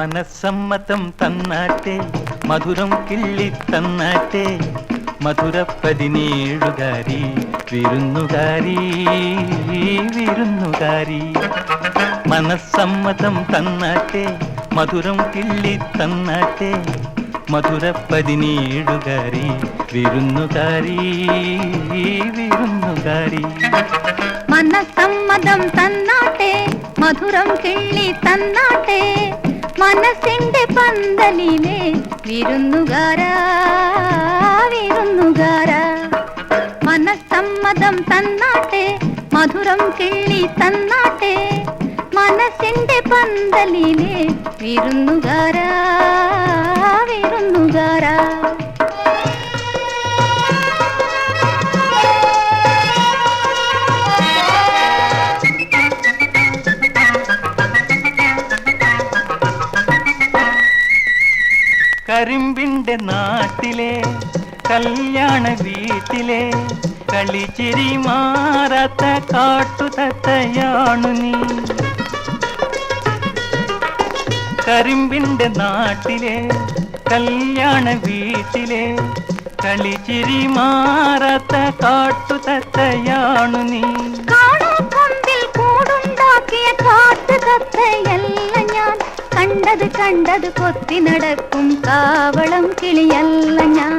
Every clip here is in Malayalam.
മനസ്സമ്മതം തന്നാട്ടെ മധുരം കിള്ളി തന്നാട്ടെ മധുര പതിനേഴുകാരി വിരുന്നുകാരി വിരുന്നുകാരി. മനസ്സമ്മതം തന്നാട്ടെ മധുരം കിള്ളി തന്നാട്ടെ മധുര പതിനേഴുകാരി വിരുന്നുകാരി വിരുന്നുകാരി. മനസ്സമ്മതം തന്നാട്ടെ മധുരം കിള്ളി തന്നാട്ടെ മനസ്സിന്റെ പന്തലിലെ വിരുന്നുകാരാ വിരുന്നുകാരാ. മനസ്സമ്മതം തന്നാട്ടെ മധുരം കിള്ളി തന്നാട്ടെ. മനസ്സിന്റെ പന്തലിലെ വിരുന്നുകാരാ. കരിമ്പിന്റെ നാട്ടിലെ കല്യാണ വീട്ടിലെ കളിച്ചിരി മാറാത്ത കാട്ടുതത്തയാണു നീ. കരിമ്പിന്റെ നാട്ടിലെ കല്യാണ വീട്ടിലെ കളിച്ചിരി മാറാത്ത കാട്ടുതത്തയാണു നീ. കണ്ടത് കൊത്തി നടക്കും കാവളം കിളിയല്ല ഞാൻ.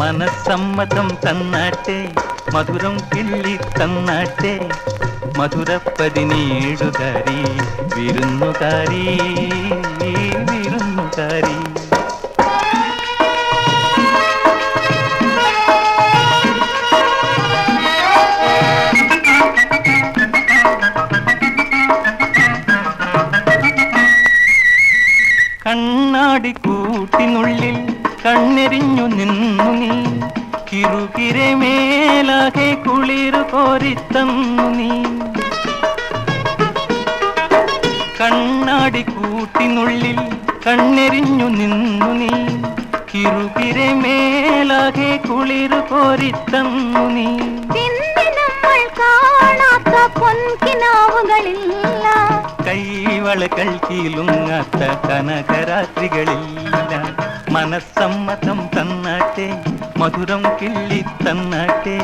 മനസ്സമ്മതം തന്നാട്ടെ മധുരം കിള്ളി തന്നാട്ടെ മധുര പതിനേഴുകാരി വിരുന്നുകാരി വിരുന്നുകാരി. കൂട്ടിനുള്ളിൽ കണ്ണെരിഞ്ഞു നിന്നു നീ. കിറുകിരെ മേലാകെ കുളിരു കോരിത്തന്നു നീ. കണ്ണാടി കൂട്ടിനുള്ളിൽ കണ്ണെരിഞ്ഞു നിന്നു നീ. കിറുകിരെ മേലാകെ കുളിരു കോരിത്തന്നു നീ. നമ്മൾ കാണാത്ത പൊൻകിനാവുകളില്ല. കൈവളകൾ കീലുങ്ങാത്ത കനകരാത്രികളില്ല. മനസ്സമ്മതം തന്നാട്ടെ മധുരം കിള്ളി തന്നാട്ടെ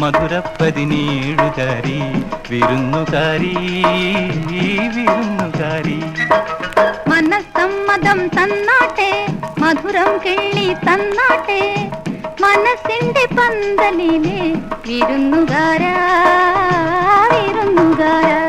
മധുര പതിനേഴുകാരി വിരുന്നുകാരി വിരുന്നുകാരി. മനസ്സമ്മതം തന്നാട്ടെ മധുരം കിള്ളി തന്നാട്ടെ മനസ്സിന്റെ പന്തലിലെ വിരുന്നുകാരാ വിരുന്നുകാരാ.